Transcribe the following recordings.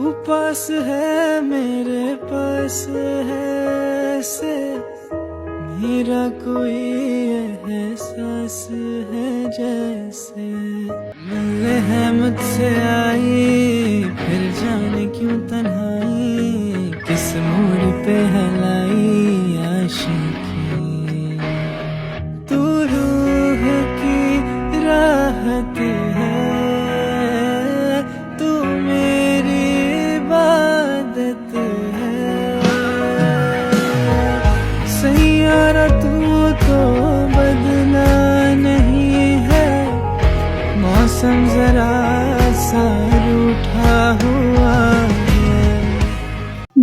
तू पास है, मेरे पास है से मेरा कोई एहसास है जैसे। मिलने है मुझसे आई, फिर जाने क्यों तन्हाई? किस मोड़ पे हलाई आशिकी? तू रूह की राहत सैयारा तू तो बदला नहीं है। मौसम जरा सा रूठा है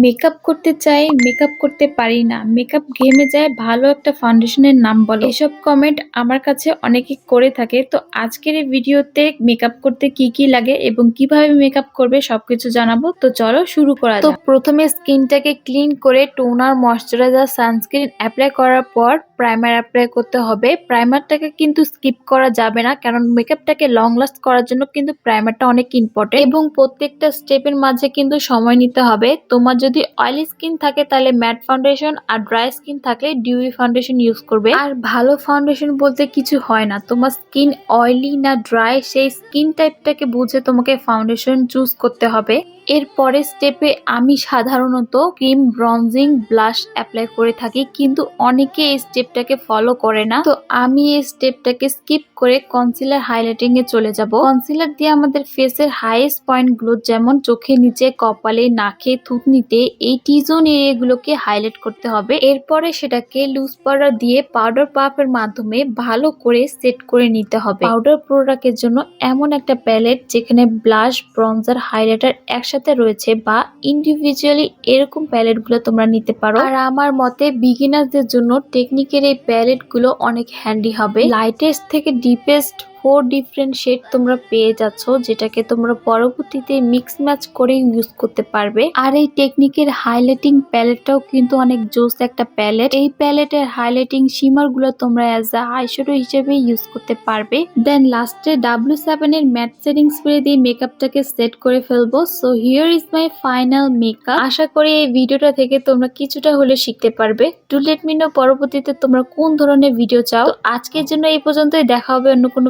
মেকআপ করতে চাই, মেকআপ করতে পারি না। মেকআপ ঘেমে যায়, ভালো একটা ফাউন্ডেশনের নাম বলো। এসব কমেন্ট আমার কাছে অনেকে করে থাকে। তো আজকের এই ভিডিওতে মেকআপ করতে কি কি লাগে এবং কীভাবে মেকআপ করবে সবকিছু জানাব। তো চলো শুরু করা তো প্রথমে স্কিনটাকে ক্লিন করে টোনার ময়শ্চারাইজার সানস্ক্রিন অ্যাপ্লাই করার পর প্রাইমার অ্যাপ্লাই করতে হবে। প্রাইমারটাকে কিন্তু স্কিপ করা যাবে না, কারণ মেকআপটাকে লং লাস্ট করার জন্য কিন্তু প্রাইমারটা অনেক ইম্পর্টেন্ট এবং প্রত্যেকটা স্টেপের মাঝে কিন্তু সময় নিতে হবে। তোমার যদি অয়েলি স্কিন থাকে তাহলে ম্যাট ফাউন্ডেশন আর ড্রাই স্কিন থাকলে ডিউই ফাউন্ডেশন ইউজ করবে। আর ভালো ফাউন্ডেশন বলতে কিছু হয় না। তোমার স্কিন অয়েলি না ড্রাই সেই স্কিন টাইপটাকে বুঝে তোমাকে ফাউন্ডেশন চুজ করতে হবে। এরপরে স্টেপে আমি সাধারণত ক্রিম ব্রঞ্জিং ব্লাশ অ্যাপ্লাই করে থাকি, কিন্তু অনেকে এই স্টেপটাকে ফলো করে না। তো আমি এই স্টেপটাকে স্কিপ করে কনসিলার হাইলাইটিং এ চলে যাব। কনসিলার দিয়ে আমাদের ফেসের হাইয়েস্ট পয়েন্টগুলো যেমন চোখের নিচে, কপালে, নাকে, থুতনিতে এই টি জোন এরিয়াগুলোকে হাইলাইট করতে হবে। এরপরে সেটাকে লুজ পাউডার দিয়ে পাউডার পাফের মাধ্যমে ভালো করে সেট করে নিতে হবে। পাউডার প্রোডাক্টের জন্য এমন একটা প্যালেট যেখানে ব্লাশ ব্রঞ্জার হাইলাইটার একসাথে রয়েছে বা ইন্ডিভিজুয়ালি এরকম প্যালেটগুলো তোমরা নিতে পারো। আর আমার মতে বিগিনারদের জন্য টেকনিকের এই প্যালেটগুলো অনেক হ্যান্ডি হবে। লাইটেস্ট থেকে ডিপেস্ট ফোর ডিফারেন্ট শেড তোমরা পেয়ে যাচ্ছ, যেটাকে তোমরা পরবর্তীতে মিক্স ম্যাচ করে ইউজ করতে পারবে। আর এই টেকনিকের হাইলাইটিং প্যালেটটাও কিন্তু অনেক জোস একটা প্যালেট এই প্যালেটের হাইলাইটিং শিমারগুলো তোমরা অ্যাজ আ আইশ্যাডো হিসেবে ইউজ করতে পারবে। দেন লাস্টে ডাব্লিউ সেভেন এর ম্যাট সেটিং স্প্রে দিয়ে মেকআপটাকে সেট করে ফেলব। So here is my final makeup আশা করি এই ভিডিওটা থেকে তোমরা কিছুটা হলে শিখতে পারবে। টু লেট মি নো পরবর্তীতে তোমরা কোন ধরনের ভিডিও চাও। আজকের জন্য এই পর্যন্তই। দেখা হবে অন্য কোনো